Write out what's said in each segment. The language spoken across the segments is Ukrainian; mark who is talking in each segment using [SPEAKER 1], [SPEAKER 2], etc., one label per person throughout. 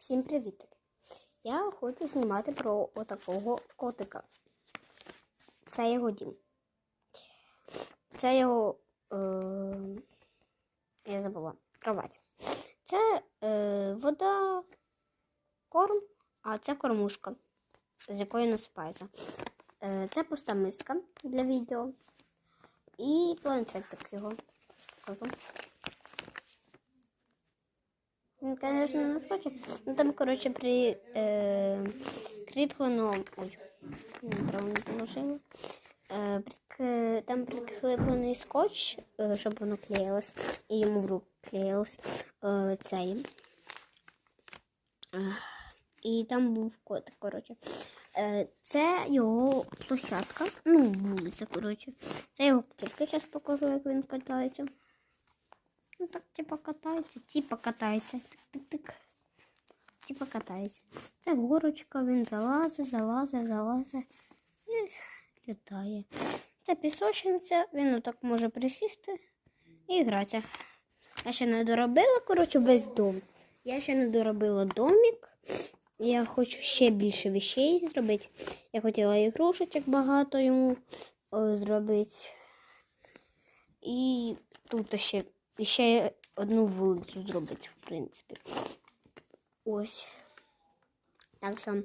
[SPEAKER 1] Всім привіт! Я хочу знімати про отакого котика. Це його дім. Це його. Е... Я забула. Кровать. Це е... вода, корм, а це кормушка, з якої насипається. Е... Це пуста миска для відео. І планшетик його. Покажу. Звісно, не скоче. Ну там, коротше, при е. Ой, неправильно положила. Е, там прикріплений скотч, е, щоб воно клеїлось, і йому в руку клеїлось е, цей. Е, І там був котик, коротше. Е, Це його площадка, ну, вулиця, коротше. Це його тільки зараз покажу, як він катається. Ну так, типа катається, типа катається. Тик-тик-тик. Типа катається. Це горочка, він залазить, залазить, залазить і літає. Це пісочниця, він отак може присісти і гратися. Я ще не доробила, коротше, весь дом. Я ще не доробила домик. Я хочу ще більше вещей зробити. Я хотіла ігрушечок багато йому зробити. І тут ще, і ще одну вулицю зробити, в принципі. Ось. Так що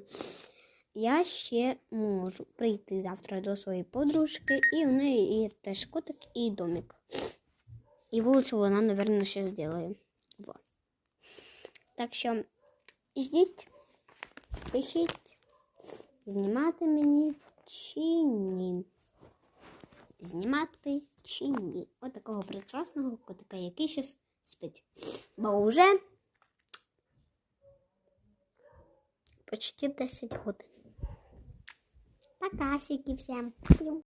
[SPEAKER 1] я ще можу прийти завтра до своєї подружки, і в неї є теж котик і домик. І вулицю вона, мабуть, ще зробить. Во. Так що ждіть, пишіть, знімати мені чи ні знімати чи ні. От такого прекрасного котика, який ще спить. Бо вже почти 10 годин. Покасики всім.